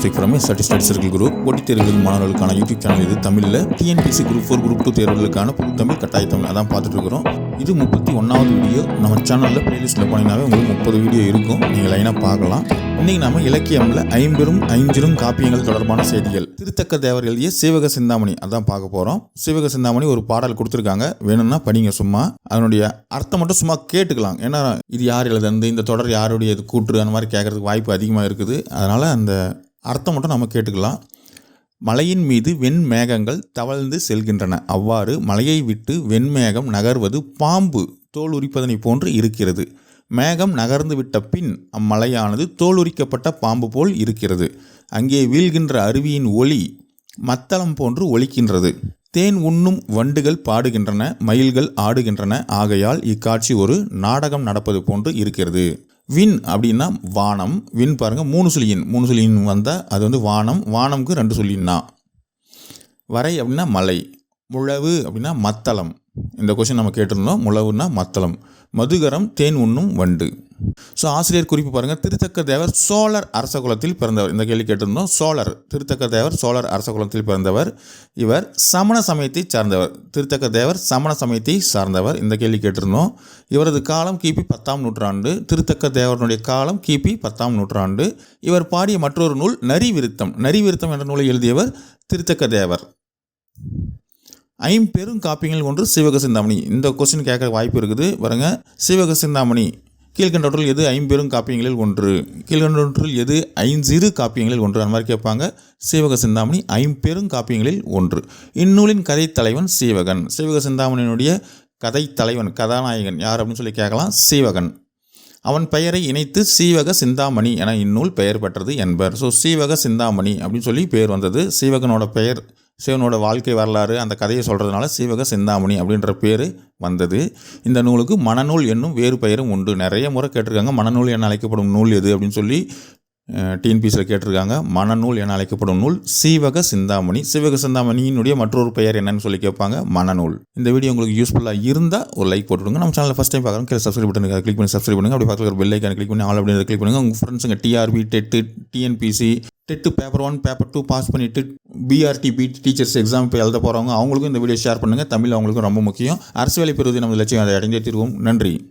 Speak from study study circle group போட்டித் தேர்வுகள் மாணவர்களுக்கான யூடியூப் சேனல் இது தமிழில். TNPSC group four group two தேர்வுகளுக்கான புது தமிழ் கட்டாய தமிழ். அதான் பார்த்துட்டு இருக்கிறோம். இது முப்பத்தி ஒன்றாவது வீடியோ நம்ம சேனலில் பிளேலிஸ்ட்டில் போனீங்கன்னாவே உங்களுக்கு முப்பது வீடியோ இருக்கும். நீங்கள் லைனாக பார்க்கலாம். இன்றைக்கி நம்ம இலக்கியமில் ஐம்பெரும் ஐஞ்சிரும் காப்பியங்கள் தொடர்பான செய்திகள். திருத்தக்க தேவர் எழுதிய சிவக சிந்தாமணி. அதான் பார்க்க போகிறோம் சிவக சிந்தாமணி ஒரு பாடல் கொடுத்துருக்காங்க. வேணும்னா படிங்க சும்மா. அதனுடைய அர்த்தம் மட்டும் சும்மா கேட்டுக்கலாம். ஏன்னா இது யார் எழுதுனது? இந்த தொடர் யாருடைய இது கூற்று? அந்த மாதிரி கேட்கறதுக்கு வாய்ப்பு அதிகமாக இருக்குது. அதனால் அந்த அர்த்தம் மட்டும் நம்ம கேட்டுக்கலாம். மலையின் மீது வெண்மேகங்கள் தவழ்ந்து செல்கின்றன. அவ்வாறு மலையை விட்டு வெண்மேகம் நகர்வது பாம்பு தோல் உரிப்பதனை போன்று இருக்கிறது. மேகம் நகர்ந்து விட்ட பின் அம்மலையானது தோல் உரிக்கப்பட்ட பாம்பு போல் இருக்கிறது. அங்கே வீழ்கின்ற அருவியின் ஒளி மத்தளம் போன்று ஒலிக்கின்றது. தேன் உண்ணும் வண்டுகள் பாடுகின்றன மயில்கள் ஆடுகின்றன. ஆகையால் இக்காட்சி ஒரு நாடகம் நடப்பது போன்று இருக்கிறது. விண் அப்படின்னா வானம். வின் பாருங்கள் மூணு சுழியின் மூணு சொல்லியின் வந்தால் அது வந்து வானம். வானம்க்கு ரெண்டு சொல்லின்னா. வரை அப்படின்னா மலை. முழவு அப்படின்னா மத்தளம். இந்த கொஷின் நம்ம கேட்டிருந்தோம். முழவுன்னா மத்தளம். மதுகரம் தேன் உண்ணும் வண்டு. ஸோ ஆசிரியர் குறிப்பு பாருங்கள் திருத்தக்க தேவர் சோழர் அரச குலத்தில் பிறந்தவர். இந்த கேள்வி கேட்டிருந்தோம். சோழர் திருத்தக்க தேவர் சோழர் அரச குலத்தில் பிறந்தவர். இவர் சமண சமயத்தை சார்ந்தவர். திருத்தக்க தேவர் சமண சமயத்தை சார்ந்தவர். இந்த கேள்வி கேட்டிருந்தோம். இவரது காலம் கிபி பத்தாம் நூற்றாண்டு. திருத்தக்க தேவருடைய காலம் கிபி பத்தாம் நூற்றாண்டு. இவர் பாடிய மற்றொரு நூல் நரி விருத்தம் நரி விருத்தம் என்ற நூலை எழுதியவர் திருத்தக்க தேவர். ஐம்பெரும் காப்பியங்கள் ஒன்று சிவக சிந்தாமணி இந்த கொஸ்டின் கேட்க வாய்ப்பு இருக்குது. பாருங்க. சிவக சிந்தாமணி கீழ்கண்டவற்றில் எது ஐம்பெரும் காப்பியங்களில் ஒன்று? கீழ்கண்டவற்றில் எது ஐஞ்சிறு காப்பியங்களில் ஒன்று? அந்த மாதிரி கேட்பாங்க. சீவக சிந்தாமணி ஐம்பெரும் காப்பியங்களில் ஒன்று. இந்நூலின் கதை தலைவன் சீவகன். சீவக சிந்தாமணியினுடைய கதை தலைவன் கதாநாயகன். யார் அப்படின்னு சொல்லி கேட்கலாம். சீவகன். அவன் பெயரை இணைத்து சீவக சிந்தாமணி என இந்நூல் பெயர் பெற்றது என்பர். ஸோ சீவக சிந்தாமணி அப்படின்னு சொல்லி பெயர் வந்தது. சீவகனோட பெயர் சிவனோட வாழ்க்கை வரலாறு அந்த கதையை சொல்கிறதுனால சிவக சிந்தாமணி அப்படின்ற பேர் வந்தது. இந்த நூலுக்கு மணநூல் என்னும் வேறு பெயரும் உண்டு. நிறைய முறை கேட்டிருக்காங்க. மணநூல் என அழைக்கப்படும் நூல் எது அப்படின்னு சொல்லி டிஎன்பிசியில் கேட்டிருக்காங்க. மணநூல் என அழைக்கப்படும் நூல் சீவக சிந்தாமணி. சீவக சிந்தாமணியினுடைய மற்றொரு பெயர் என்னன்னு சொல்லி கேட்பாங்க மணநூல். இந்த வீடியோ உங்களுக்கு யூஸ்ஃபுல்லாக இருந்தால் ஒரு லைக் போட்டுவிடுங்க. நம்ம சேனலில் ஃபஸ்ட் டைம் பார்க்குறோம் கீழே சப்ஸ்கிரைப் பண்ணுங்க கிளிக் பண்ணி சப்ஸ்கிரைப் பண்ணுங்க. அப்படி பார்க்குற ஒரு பெல் ஐக்கான கிளிக் பண்ணி ஆல் அப்படின்னு கிளிக் பண்ணுங்க. உங்கள் ஃப்ரெண்ட்ஸுங்க TRB TET TNPSC TET paper one paper two pass பண்ணிவிட்டு பிஆர்டி பி டீச்சர்ஸ் எக்ஸாம் இப்போ எழுத போகிறவங்க அவங்களுக்கும் இந்த வீடியோ ஷேர் பண்ணுங்கள் தமிழ் அவங்களுக்கும் ரொம்ப முக்கியம். அரசு வேலை பெறுவது நம்ம லட்சியம் அதை அடைந்தே தீர்வோம் நன்றி.